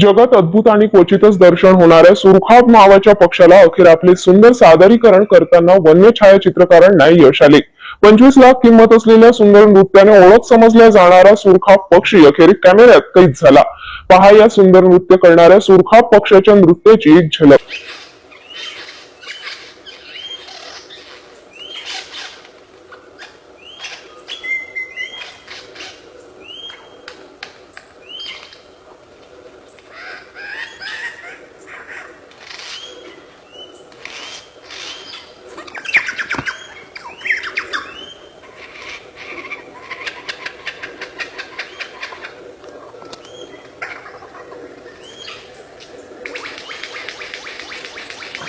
जगात अद्भुत आणि क्वचितच दर्शन होणाऱ्या सुरखाब नावाच्या पक्षाला अखेर आपले सुंदर सादरीकरण करताना वन्य छायाचित्रकारांना यश आले. पंचवीस लाख किंमत असलेल्या सुंदर नृत्याने ओळख समजल्या जाणारा सुरखाब पक्षी अखेर कॅमेऱ्यात कैद झाला. पहा या सुंदर नृत्य करणाऱ्या सुरखाब पक्षाच्या नृत्याची झलक.